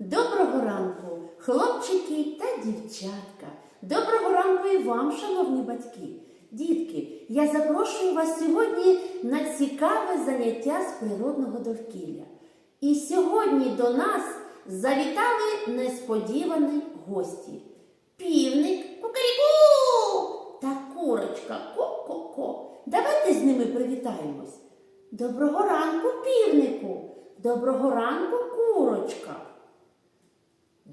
Доброго ранку, хлопчики та дівчатка. Доброго ранку і вам, шановні батьки. Дітки, я запрошую вас сьогодні на цікаве заняття з природного довкілля. І сьогодні до нас завітали несподівані гості. Півник кукаріку та курочка ко-ко-ко. Давайте з ними привітаємось. Доброго ранку, півнику! Доброго ранку, курочка!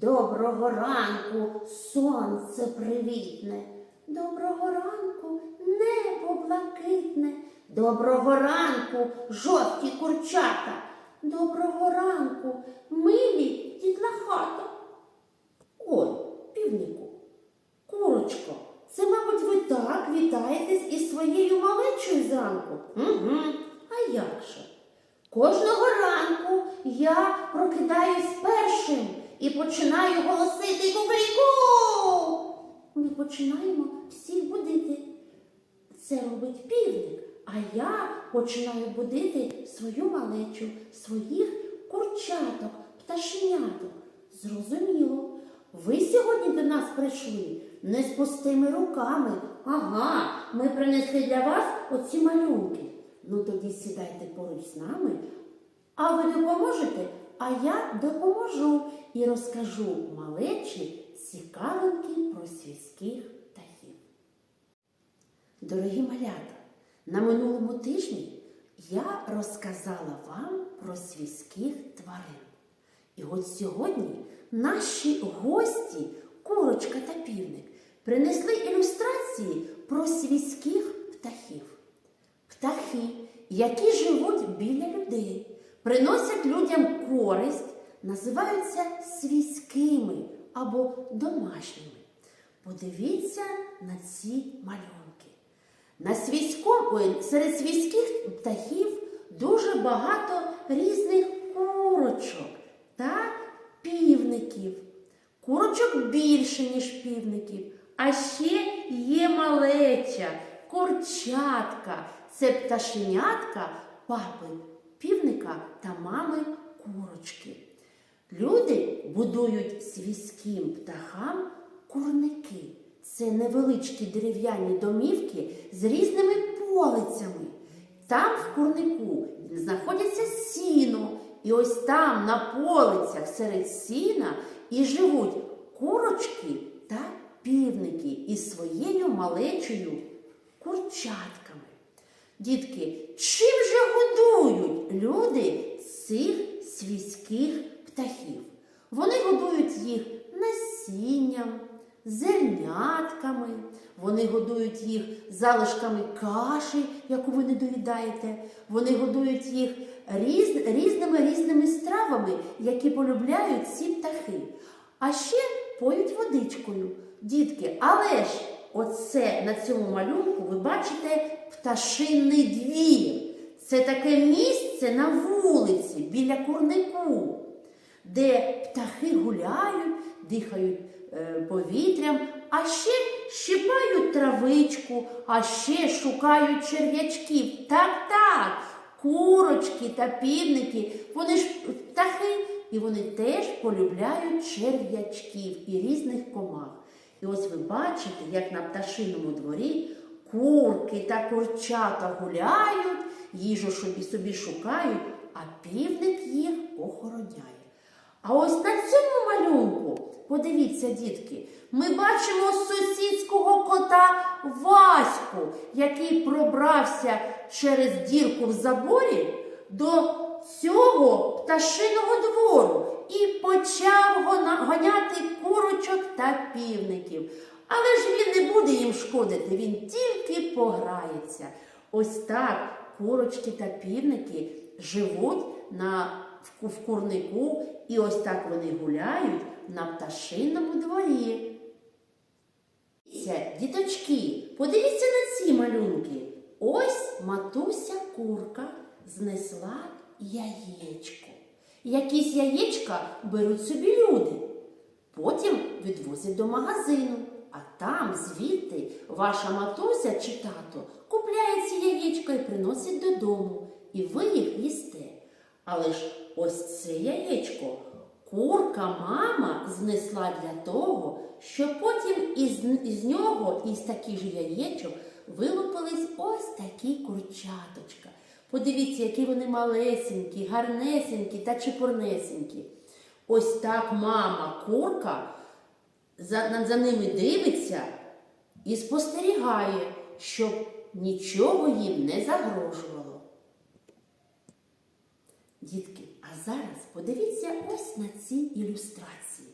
Доброго ранку, сонце привітне. Доброго ранку, небо блакитне. Доброго ранку, жовті курчата. Доброго ранку, милі дітлахата. Ой, півнику, курочко, це, мабуть, ви так вітаєтесь із своєю малечою зранку? Угу, а як же? Кожного ранку я прокидаюсь першим і починаю голосити кукаріку. Ми починаємо всіх будити. Це робить півник, а я починаю будити свою малечу, своїх курчаток, пташеняток. Зрозуміло. Ви сьогодні до нас прийшли не з пустими руками. Ага, ми принесли для вас оці малюнки. Ну тоді сідайте поруч з нами, а ви допоможете, а я допоможу і розкажу малечі цікавинки про сільських птахів. Дорогі малята, на минулому тижні я розказала вам про свійських тварин. І от сьогодні наші гості, курочка та півник, принесли ілюстрації про свійських птахів. Птахи, які живуть біля людей, приносять людям користь, називаються свійськими або домашніми. Подивіться на ці малюнки. На свійському, серед свійських птахів дуже багато різних курочок та півників. Курочок більше, ніж півників, а ще є малеча, курчатка. Це пташенятка папи та мами курочки. Люди будують свійським птахам курники. Це невеличкі дерев'яні домівки з різними полицями. Там в курнику знаходиться сіно. І ось там на полицях серед сіна і живуть курочки та півники із своєю малечою курчатками. Дітки, чим же годують люди цих свійських птахів? Вони годують їх насінням, зернятками, вони годують їх залишками каші, яку ви не доїдаєте. Вони годують їх різ, різними різними стравами, які полюбляють ці птахи. А ще поють водичкою. Дітки, але ж оце на цьому малюнку ви бачите пташинний двір. Це таке місце на вулиці біля курнику, де птахи гуляють, дихають е, повітрям, а ще щипають травичку, а ще шукають черв'ячків. Так, так, курочки та півники, вони ж птахи, і вони теж полюбляють черв'ячків і різних комах. Ось ви бачите, як на пташиному дворі курки та курчата гуляють, їжу собі собі шукають, а півник їх охороняє. А ось на цьому малюнку, подивіться, дітки, ми бачимо сусідського кота Ваську, який пробрався через дірку в заборі до цього пташиного двору і почав гоняти курочок та півників. Але ж він не буде їм шкодити, він тільки пограється. Ось так курочки та півники живуть на, в, в курнику, і ось так вони гуляють на пташиному дворі. Діточки, подивіться на ці малюнки. Ось матуся курка знесла яєчко. Якісь яєчка беруть собі люди. Потім відвозять до магазину, а там звідти ваша матуся чи тато купляє ці яєчка і приносить додому, і ви їх їсте. Але ж ось це яєчко курка мама знесла для того, щоб потім із, із нього, із таких же яєчок, вилупились ось такі курчаточка. Подивіться, які вони малесенькі, гарнесенькі та чепурнесенькі. Ось так мама курка за, за ними дивиться і спостерігає, щоб нічого їм не загрожувало. Дітки, а зараз подивіться ось на ці ілюстрації.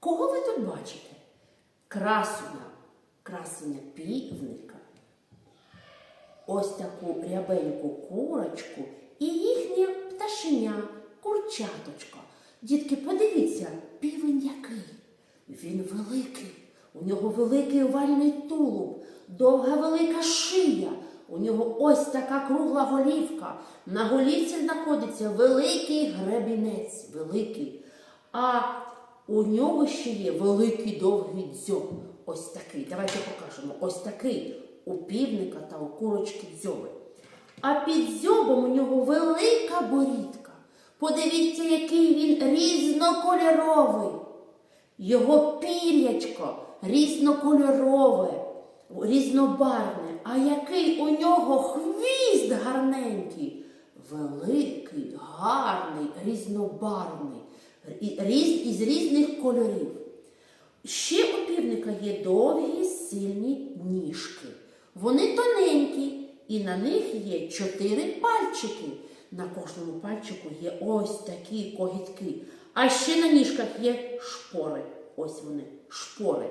Кого ви тут бачите? Красуня, красуня півника, ось таку рябеньку курочку і їхнє пташеня, курчаточка. Дітки, подивіться, півень який. Він великий, у нього великий овальний тулуб, довга велика шия. У нього ось така кругла голівка. На голівці знаходиться великий гребінець, великий. А у нього ще є великий довгий дзьоб. Ось такий. Давайте покажемо. Ось такий у півника та у курочки дзьоби. А під дзьобом у нього велика борідка. Подивіться, який він різнокольоровий. Його пір'ячко різнокольорове, різнобарвне. А який у нього хвіст гарненький, великий, гарний, різнобарвний, різ- із різних кольорів. Ще у півника є довгі сильні ніжки. Вони тоненькі, і на них є чотири пальчики. На кожному пальчику є ось такі когітки. А ще на ніжках є шпори. Ось вони, шпори.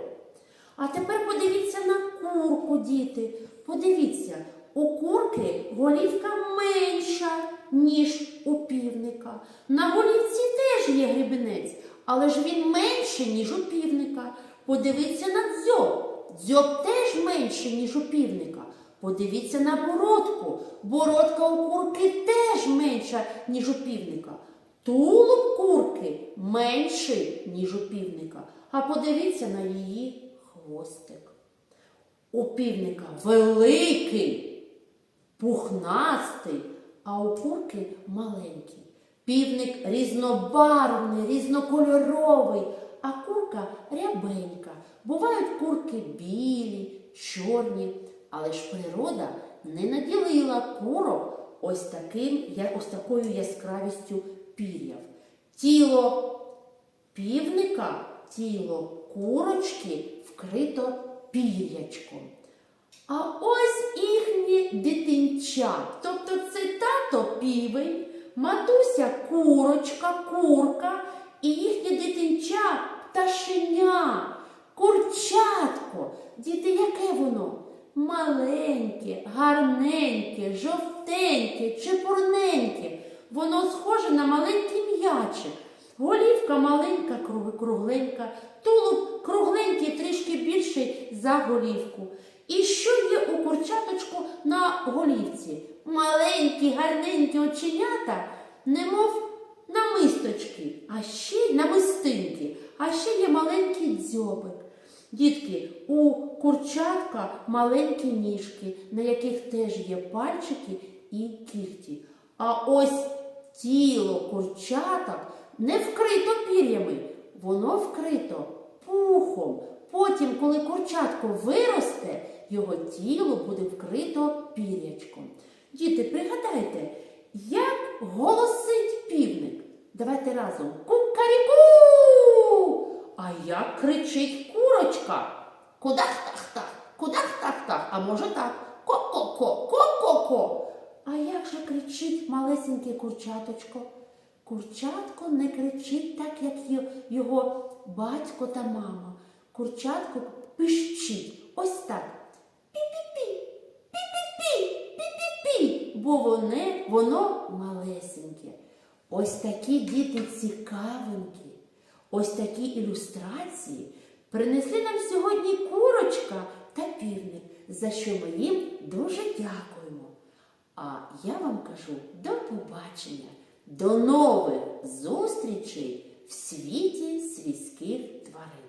А тепер подивіться на курку, діти. Подивіться, у курки голівка менша, ніж у півника. На голівці теж є гребінець, але ж він менший, ніж у півника. Подивіться на дзьоб. Дзьоб теж менший, ніж у півника. Подивіться на бородку. Бородка у курки теж менша, ніж у півника. Тулуб курки менший, ніж у півника. А подивіться на її хвостик. У півника великий, пухнастий, а у курки маленький. Півник різнобарвний, різнокольоровий, а курка рябенька. Бувають курки білі, чорні, але ж природа не наділила курок ось таким, ось такою яскравістю пір'яв. Тіло півника, тіло курочки вкрито пір'ячком. А ось їхні дитинча. Тобто це тато півень, матуся курочка, курка і їхнє дитинча пташеня, курчатко. Діти, яке воно? Маленьке, гарненьке, жовтеньке, чепурненьке. Воно схоже на маленький м'ячик. Голівка маленька, кругленька, тулуб кругленький, трішки більший за голівку. І що є у курчаточку на голівці? Маленькі, гарненькі оченята, немов намисточки, а ще намистинки, а ще є маленький дзьобик. Дітки, у курчатка маленькі ніжки, на яких теж є пальчики і кігті. А ось тіло курчаток не вкрито пір'ями, воно вкрито пухом. Потім, коли курчатко виросте, його тіло буде вкрито пір'ячком. Діти, пригадайте, як голосить півник. Давайте разом. Кукаріку! А як кричить курочка? Кудах-тах-тах, а може так. Ко-ко-ко, ко-ко-ко. А як же кричить малесеньке курчаточко? Курчатко не кричить так, як його батько та мама. Курчатко пищить. Ось так. Пі-пі-пі, пі-пі-пі, пі-пі-пі, бо воне, воно малесеньке. Ось такі діти цікавинки, ось такі ілюстрації принесли нам сьогодні курочка та півник, за що ми їм дуже дякуємо. А я вам кажу до побачення, до нових зустрічей в світі свійських тварин.